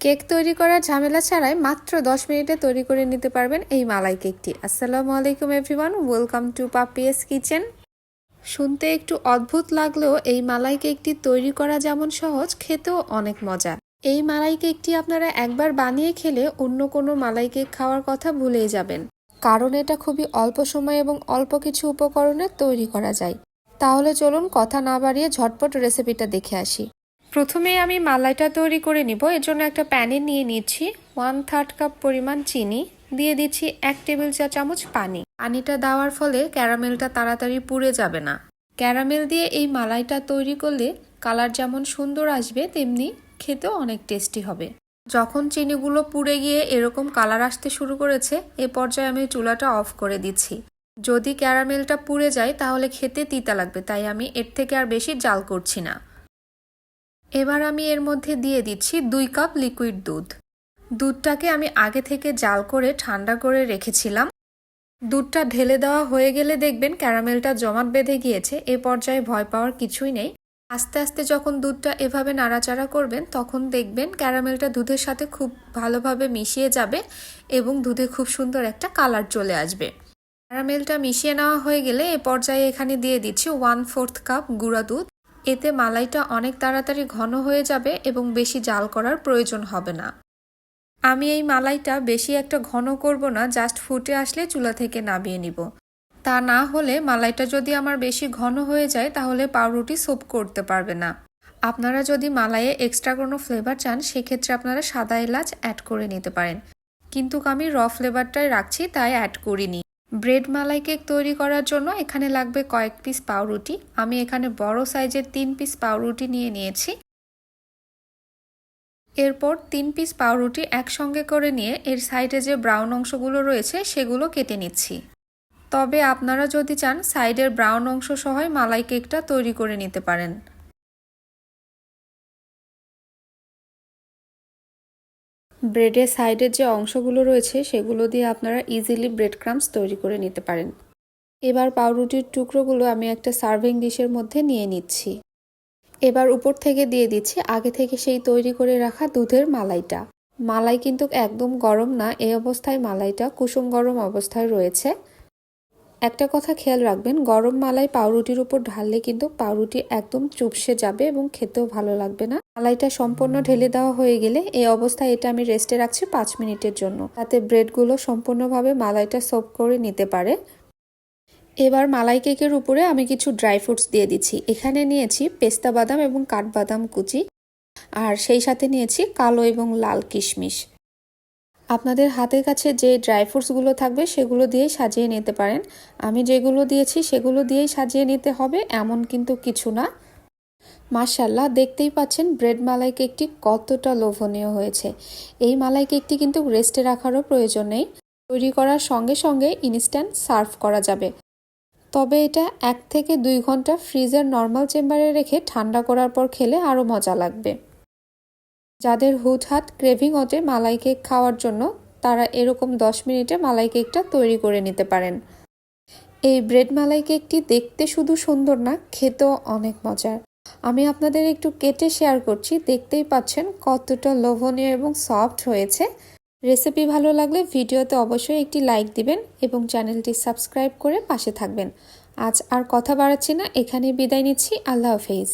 Cake তৈরি করার ঝামেলা ছাড়াই মাত্র 10 মিনিটে তৈরি করে নিতে পারবেন এই মালাই কেকটি। আসসালামু আলাইকুম everyone welcome to Papiya's kitchen শুনতে একটু অদ্ভুত লাগলেও এই মালাই কেকটি তৈরি করা যেমন সহজ, খেতেও অনেক মজা। এই মালাই কেকটি আপনারা একবার বানিয়ে খেলে অন্য কোনো মালাই কেক খাওয়ার কথা ভুলেই যাবেন। কারণ এটা খুবই অল্প সময় এবং অল্প কিছু উপকরণে তৈরি করা যায়। তাহলে চলুন কথা না বাড়িয়ে ঝটপট রেসিপিটা দেখে আসি। প্রথমে আমি মালাইটা তৈরি করে নিব। এর জন্য একটা প্যানে নিয়ে নিচ্ছি ওয়ান থার্ড কাপ পরিমাণ চিনি। দিয়ে দিচ্ছি এক টেবিল চা চামচ পানি। পানিটা দেওয়ার ফলে ক্যারামেলটা তাড়াতাড়ি পুড়ে যাবে না। ক্যারামেল দিয়ে এই মালাইটা তৈরি করলে কালার যেমন সুন্দর আসবে, তেমনি খেতেও অনেক টেস্টি হবে। যখন চিনিগুলো পুড়ে গিয়ে এরকম কালার আসতে শুরু করেছে, এ পর্যায়ে আমি চুলাটা অফ করে দিচ্ছি। যদি ক্যারামেলটা পুড়ে যায়, তাহলে খেতে তিতা লাগবে, তাই আমি এর থেকে আর বেশি জাল করছি না। এবার আমি এর মধ্যে দিয়ে দিচ্ছি দুই কাপ লিকুইড দুধ। দুধটাকে আমি আগে থেকে জাল করে ঠান্ডা করে রেখেছিলাম। দুধটা ঢেলে দেওয়া হয়ে গেলে দেখবেন ক্যারামেলটা জমাট বেঁধে গিয়েছে, এ পর্যায়ে ভয় পাওয়ার কিছুই নেই। আস্তে আস্তে যখন দুধটা এভাবে নাড়াচাড়া করবেন, তখন দেখবেন ক্যারামেলটা দুধের সাথে খুব ভালোভাবে মিশিয়ে যাবে এবং দুধে খুব সুন্দর একটা কালার চলে আসবে। ক্যারামেলটা মিশিয়ে নেওয়া হয়ে গেলে এ পর্যায়ে এখানে দিয়ে দিচ্ছি ওয়ান ফোর্থ কাপ গুঁড়া দুধ। এতে মালাইটা অনেক তাড়াতাড়ি ঘন হয়ে যাবে এবং বেশি জাল করার প্রয়োজন হবে না। আমি এই মালাইটা বেশি একটা ঘন করব না, জাস্ট ফুটে আসলে চুলা থেকে নামিয়ে নিব। তা না হলে মালাইটা যদি আমার বেশি ঘন হয়ে যায়, তাহলে পাউরুটি সোপ করতে পারবে না। আপনারা যদি মালাইয়ে এক্সট্রা কোনো ফ্লেভার চান, সেক্ষেত্রে আপনারা সাদা এলাচ অ্যাড করে নিতে পারেন। কিন্তু আমি র ফ্লেভারটাই রাখছি, তাই অ্যাড করিনি। ব্রেড মালাই কেক তৈরি করার জন্য এখানে লাগবে কয়েক পিস পাউরুটি। আমি এখানে বড় সাইজের তিন পিস পাউরুটি নিয়ে নিয়েছি। এরপর তিন পিস পাউরুটি একসঙ্গে করে নিয়ে এর সাইডে যে ব্রাউন অংশগুলো রয়েছে সেগুলো কেটে নিচ্ছি। তবে আপনারা যদি চান, সাইডের ব্রাউন অংশ সহ মালাই কেকটা তৈরি করে নিতে পারেন। ব্রেডের সাইডের যে অংশগুলো রয়েছে, সেগুলো দিয়ে আপনারা ইজিলি ব্রেড ক্রামস তৈরি করে নিতে পারেন। এবার পাউরুটির টুকরোগুলো আমি একটা সার্ভিং ডিশের মধ্যে নিয়ে নিচ্ছি। এবার উপর থেকে দিয়ে দিচ্ছি, আগে থেকে সেই তৈরি করে রাখা দুধের মালাইটা। মালাই কিন্তু একদম গরম না, এই অবস্থায় মালাইটা কুসুম গরম অবস্থায় রয়েছে। একটা কথা খেয়াল রাখবেন, গরম মালাই পাউরুটির উপর ঢাললে কিন্তু পাউরুটি একদম চুপসে যাবে এবং খেতেও ভালো লাগবে না। মালাইটা সম্পূর্ণ ঢেলে দেওয়া হয়ে গেলে এই অবস্থায় এটা আমি রেস্টে রাখছি পাঁচ মিনিটের জন্য। তাতে ব্রেডগুলো সম্পূর্ণভাবে মালাইটা সোপ করে নিতে পারে। এবার মালাই কেকের উপরে আমি কিছু ড্রাই ফ্রুটস দিয়ে দিচ্ছি। এখানে নিয়েছি পেস্তা বাদাম এবং কাঠবাদাম কুচি। আর সেই সাথে নিয়েছি কালো এবং লাল কিশমিশ। আপনাদের হাতের কাছে যে ড্রাই ফ্রুটসগুলো থাকবে সেগুলো দিয়ে সাজিয়ে নিতে পারেন। আমি যেগুলো দিয়েছি সেগুলো দিয়েই সাজিয়ে নিতে হবে, এমন কিন্তু কিছু না। মার্শাল্লাহ দেখতেই পাচ্ছেন ব্রেড মালাই কেকটি কতটা লোভনীয় হয়েছে। এই মালাই কেকটি কিন্তু রেস্টে রাখারও প্রয়োজন নেই। তৈরি করার সঙ্গে সঙ্গে ইনস্ট্যান্ট সার্ভ করা যাবে। তবে এটা এক থেকে দুই ঘণ্টা ফ্রিজের নর্মাল চেম্বারে রেখে ঠান্ডা করার পর খেলে আরও মজা লাগবে। যাদের হুটহাট ক্রেভিং ওঠে মালাই কেক খাওয়ার জন্য তারা এরকম দশ মিনিটে মালাই কেকটা তৈরি করে নিতে পারেন। এই ব্রেড মালাই কেকটি দেখতে শুধু সুন্দর না, খেতেও অনেক মজার। আমি আপনাদের একটু কেটে শেয়ার করছি, দেখতেই পাচ্ছেন কতটা লোভনীয় এবং সফট হয়েছে। রেসিপি ভালো লাগলে ভিডিওতে অবশ্যই একটি লাইক দিবেন এবং চ্যানেলটি সাবস্ক্রাইব করে পাশে থাকবেন। আজ আর কথা বাড়াচ্ছি না এখানে বিদায় নিচ্ছি, আল্লাহ হাফেজ।